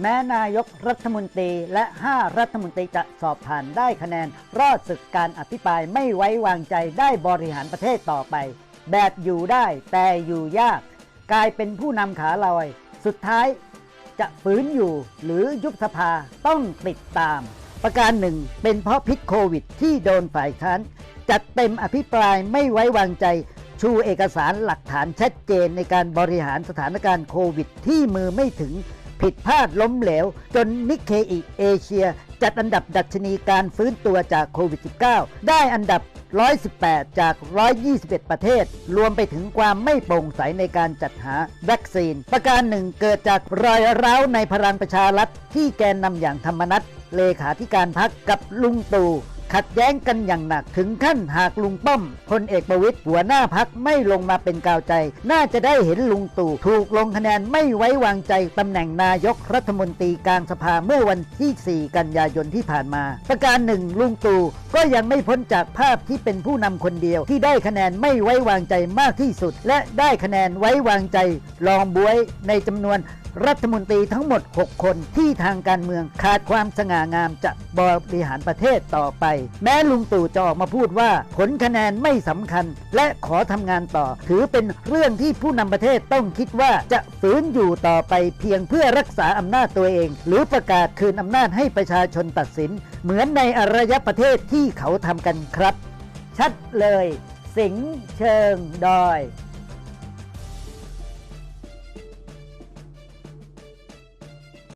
แม้นายกรัฐมนตรีและ 5 รัฐมนตรีจะสอบผ่านได้คะแนน รอดศึกการอภิปรายไม่ไว้วางใจได้บริหารประเทศต่อไป แบบอยู่ได้แต่อยู่ยาก กลายเป็นผู้นำขาลอย สุดท้ายจะฝืนอยู่หรือยุบสภาต้องติดตาม ประการหนึ่งเป็นเพราะพิษโควิดที่โดนฝ่ายค้านจัดเต็มอภิปรายไม่ไว้วางใจชูเอกสารหลักฐานชัดเจนในการบริหารสถานการณ์โควิดที่มือไม่ถึง ผิดพลาดล้มเหลว จนนิเคอีเอเชีย จัดอันดับดัชนีการฟื้นตัวจากโควิด -19 ได้อันดับ 118 จาก 121 ประเทศ รวมไปถึงความไม่โปร่งใสในการจัดหาวัคซีน ประการหนึ่งเกิดจากรอยร้าวในพลังประชารัฐที่แกนนำอย่างธรรมนัตเลขาธิการพักกับลุงตู่ ขัดแย้งกันอย่างหนักถึงขั้นหากลุงป้อมพลเอกประวิตยหัวหน้าพักไม่ลงมาเป็นกาวใจ น่าจะได้เห็นลุงตู่ถูกลงคะแนนไม่ไว้วางใจตำแหน่งนายกรัฐมนตรีกลางสภาเมื่อวันที่ 4 กันยายนที่ผ่านมา ประการหนึ่งลุงตู่ก็ยังไม่พ้นจากภาพที่เป็นผู้นำคนเดียว ที่ได้คะแนนไม่ไว้วางใจมากที่สุด และได้คะแนนไว้วางใจรองบวยในจำนวน รัฐมนตรีทั้งหมด 6 คนที่ทางการเมืองขาดความสง่างามจะบริหารประเทศต่อไป แม้ลุงตู่จะออกมาพูดว่า ผลคะแนนไม่สำคัญ และขอทำงานต่อ ถือเป็นเรื่องที่ผู้นำประเทศต้องคิดว่าจะฝืนอยู่ต่อไปเพียงเพื่อรักษาอำนาจตัวเอง หรือประกาศคืนอำนาจให้ประชาชนตัดสิน เหมือนในอารยประเทศที่เขาทำกันครับ ชัดเลย สิงเชิงดอย